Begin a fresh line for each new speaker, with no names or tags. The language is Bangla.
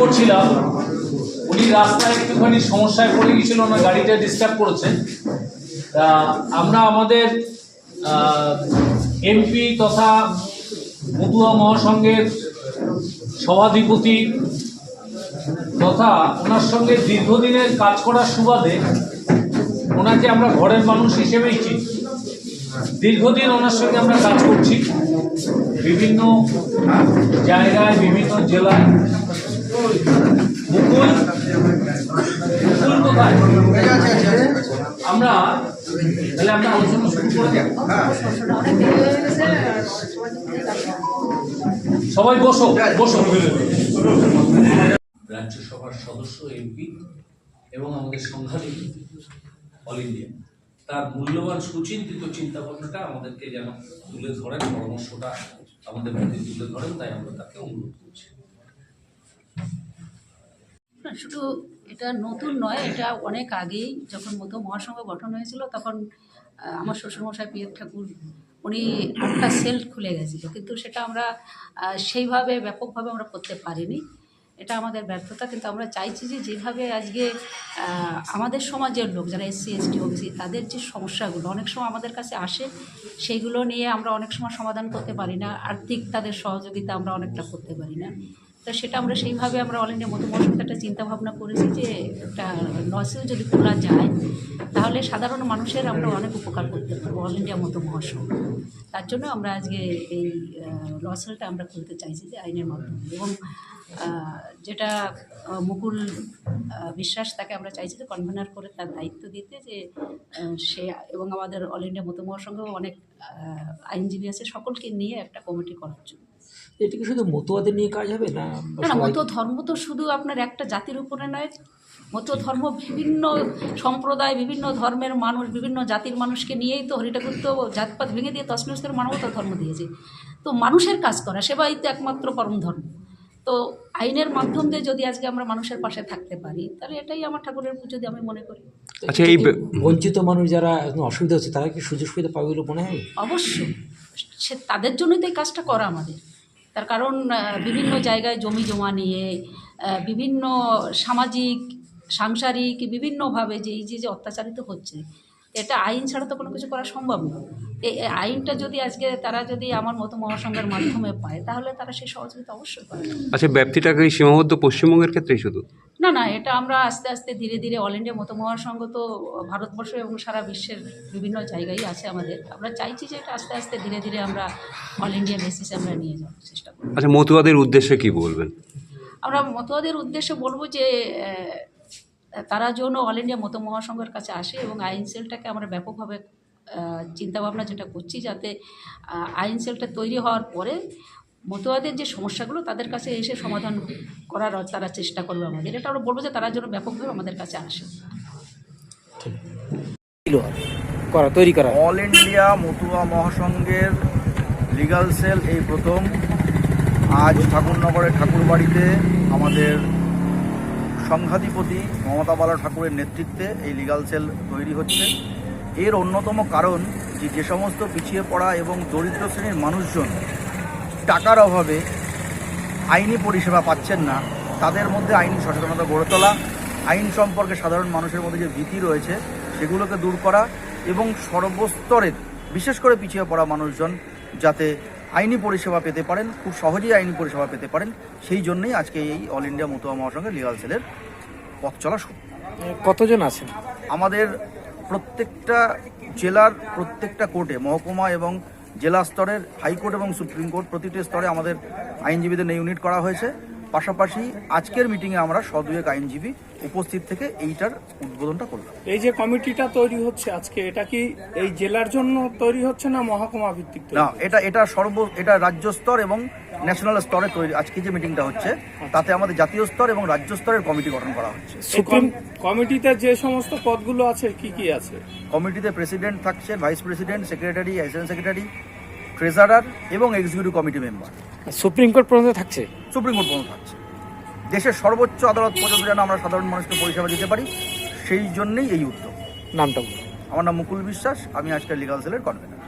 করছিলাম, উনি রাস্তায় একটুখানি সমস্যায় পড়ে গিয়েছিল ওনার গাড়িটা ডিস্টার্ব করেছে। তা আমরা আমাদের এমপি তথা মতুয়া মহাসংঘের সভাধিপতি তথা ওনার সঙ্গে দীর্ঘদিনের কাজ করার সুবাদে ওনাকে আমরা ঘরের মানুষ হিসেবেই চিনি। দীর্ঘদিন ওনার সঙ্গে আমরা কাজ করছি। বিভিন্ন জায়গায়, বিভিন্ন জেলায়। মুকুল মুকুল আমরা, তাহলে আমরা আলোচনা শুরু করে সবাই বসো বসো। রাজ্যসভার সদস্য এমপি এবং আমাদের সংখ্যালঘু অল ইন্ডিয়া। তার মূল্যবান সুচিন্তিত চিন্তা ভাবনাটা আমাদেরকে যেন তুলে ধরেন, পরামর্শটা আমাদের মধ্যে তুলে ধরেন, তাই আমরা তাকে অনুরোধ করছি।
শুধু এটা নতুন নয়, এটা অনেক আগেই যখন মধ্য মহাসংঘ গঠন হয়েছিল, তখন আমার শ্বশুরমশাই পিয়ার ঠাকুর, উনি একটা সেল খুলে গেছিল। কিন্তু সেটা আমরা সেইভাবে, ব্যাপকভাবে আমরা করতে পারিনি। এটা আমাদের ব্যর্থতা, কিন্তু আমরা চাইছি যে যেভাবে আজকে আমাদের সমাজের লোক যারা এসসি এসটি ওবিসি, তাদের যে সমস্যাগুলো অনেক সময় আমাদের কাছে আসে, সেইগুলো নিয়ে আমরা অনেক সময় সমাধান করতে পারি না। আর্থিক তাদের সহযোগিতা আমরা অনেকটা করতে পারি না। তো সেটা আমরা সেইভাবে আমরা অল ইন্ডিয়া মতো মহাসংঘ একটা চিন্তা ভাবনা করেছি যে একটা লসেও যদি খোলা যায়, তাহলে সাধারণ মানুষের আমরা অনেক উপকার করতে পারব অল ইন্ডিয়া মতো মহাসংঘ তার জন্য আমরা আজকে এই লসেলটা আমরা খুলতে চাইছি যে আইনের মাধ্যমে। এবং যেটা মুকুল বিশ্বাস তাকে আমরা চাইছি যে কনভেনার করে তার দায়িত্ব দিতে যে সে এবং আমাদের অল ইন্ডিয়া মতো মহাসংঘ অনেক আইনজীবী আছে, সকলকে নিয়ে একটা কমিটি করার জন্য।
এটা কি শুধু মতুয়াদের নিয়ে কাজ হবে না
না মতো ধর্ম তো শুধু আপনার একটা জাতির উপরে নয়। মতো ধর্ম বিভিন্ন সম্প্রদায় বিভিন্ন ধর্মের মানুষ বিভিন্ন জাতির মানুষকে নিয়েই তো হরি ঠাকুর তো জাতপাত ভেঙে দিয়ে তসনস করে মানবতা ধর্ম দিয়েছে। তো মানুষের কাজ করা সেবাই তো একমাত্র পরম ধর্ম। তো আইনের মাধ্যম দিয়ে যদি আজকে আমরা মানুষের পাশে থাকতে পারি তাহলে এটাই আমার ঠাকুরের পুজো দিয়ে আমি মনে করি।
আচ্ছা, এই
বঞ্চিত মানুষ যারা অসুবিধা হচ্ছে তারা কি সুযোগ সুবিধা পাবে বলে মনে হয়?
অবশ্যই। সে তাদের জন্যই তো এই কাজটা করা আমাদের। তার কারণ বিভিন্ন জায়গায় জমি জমা নিয়ে বিভিন্ন সামাজিক, সাংসারিক, বিভিন্নভাবে যে এই যে যে অত্যাচারিত হচ্ছে, এটা আইন ছাড়া তো কোনো কিছু করা সম্ভব না। এই আইনটা যদি আজকে তারা যদি আমার মতো মহাসংঘের মাধ্যমে পায় তাহলে তারা সেই সহযোগিতা অবশ্যই পাবে।
আচ্ছা ব্যাপ্তিটাকে সীমাবদ্ধ পশ্চিমবঙ্গের ক্ষেত্রেই শুধু?
না না এটা আমরা আস্তে আস্তে ধীরে ধীরে অল ইন্ডিয়া মতো মহাসংঘ তো ভারতবর্ষ এবং সারা বিশ্বের বিভিন্ন জায়গায় আছে আমাদের। আমরা চাইছি যে এটা আস্তে আস্তে ধীরে ধীরে আমরা অল ইন্ডিয়া বেসিসে আমরা নিয়ে যাওয়ার চেষ্টা করব।
আচ্ছা মতুয়াদের উদ্দেশ্যে কি বলবেন?
আমরা মতোয়াদের উদ্দেশ্যে বলব যে তারা যেন অল ইন্ডিয়া মতো মহাসংঘের কাছে আসে এবং আইন সেলটাকে আমরা ব্যাপকভাবে চিন্তাভাবনা যেটা করছি যাতে আইন সেলটা তৈরি হওয়ার পরে মতোয়াদের যে সমস্যাগুলো তাদের কাছে এসে সমাধান করার তারা চেষ্টা করবে আমাদের। এটা আমরা বলব যে তারা যেন ব্যাপকভাবে আমাদের কাছে আসে।
করা তৈরি করা।
অল ইন্ডিয়া মতুয়া মহাসংঘের লিগাল সেল এই প্রথম। আজ ঠাকুরনগরের ঠাকুরবাড়িতে আমাদের সংঘাধিপতি মমতা বালা ঠাকুরের নেতৃত্বে এই লিগাল সেল তৈরি হচ্ছে। এর অন্যতম কারণ যে যে সমস্ত পিছিয়ে পড়া এবং দরিদ্র শ্রেণির মানুষজন টাকার অভাবে আইনি পরিষেবা পাচ্ছেন না তাদের মধ্যে আইনি সচেতনতা গড়ে তোলা আইন সম্পর্কে সাধারণ মানুষের মধ্যে যে ভীতি রয়েছে সেগুলোকে দূর করা এবং সর্বস্তরের বিশেষ করে পিছিয়ে পড়া মানুষজন যাতে আইনি পরিষেবা পেতে পারেন খুব সহজেই আইনি পরিষেবা পেতে পারেন সেই জন্যই আজকে এই অল ইন্ডিয়া মতুয়া মহাসংঘের লিগাল সেলের পথ চলা শুরু।
কতজন আছেন?
আমাদের প্রত্যেকটা জেলার প্রত্যেকটা কোর্টে মহকুমা এবং জেলা স্তরের হাইকোর্ট এবং সুপ্রিম কোর্ট প্রতিটি স্তরে আমাদের আইনজীবীদের নিয়ে ইউনিট করা হয়েছে। পাশাপাশি আজকের মিটিংয়ে আমরা সদুয়েক আইনজীবী উপস্থিত থেকে এইটার উদ্বোধনটা করলাম।
এই যে কমিটিটা তৈরি হচ্ছে আজকে এটা কি এই জেলার জন্য তৈরি হচ্ছে না মহকুমা ভিত্তিক
না এটা এটা সর্ব এটা রাজ্য স্তর এবং ন্যাশনাল স্তরে তৈরি আজকে যে মিটিংটা হচ্ছে তাতে আমাদের জাতীয় স্তর এবং রাজ্য স্তরের কমিটি গঠন করা হচ্ছে।
কম- কমিটিতে যে সমস্ত পদগুলো আছে কি কি আছে?
কমিটিতে প্রেসিডেন্ট থাকছে vice president secretary assistant secretary treasurer এবং executive committee member.
Supreme court পর্যন্ত থাকছে?
সুপ্রিম কোর্ট পর্যন্ত থাকছে। দেশের সর্বোচ্চ আদালত পর্যন্ত যেন আমরা সাধারণ মানুষকে পরিষেবা দিতে পারি সেই জন্যই এই উদ্যোগ।
নামটা
আমার নাম মুকুল বিশ্বাস আমি আজকের লিগাল সেলের কনভেনার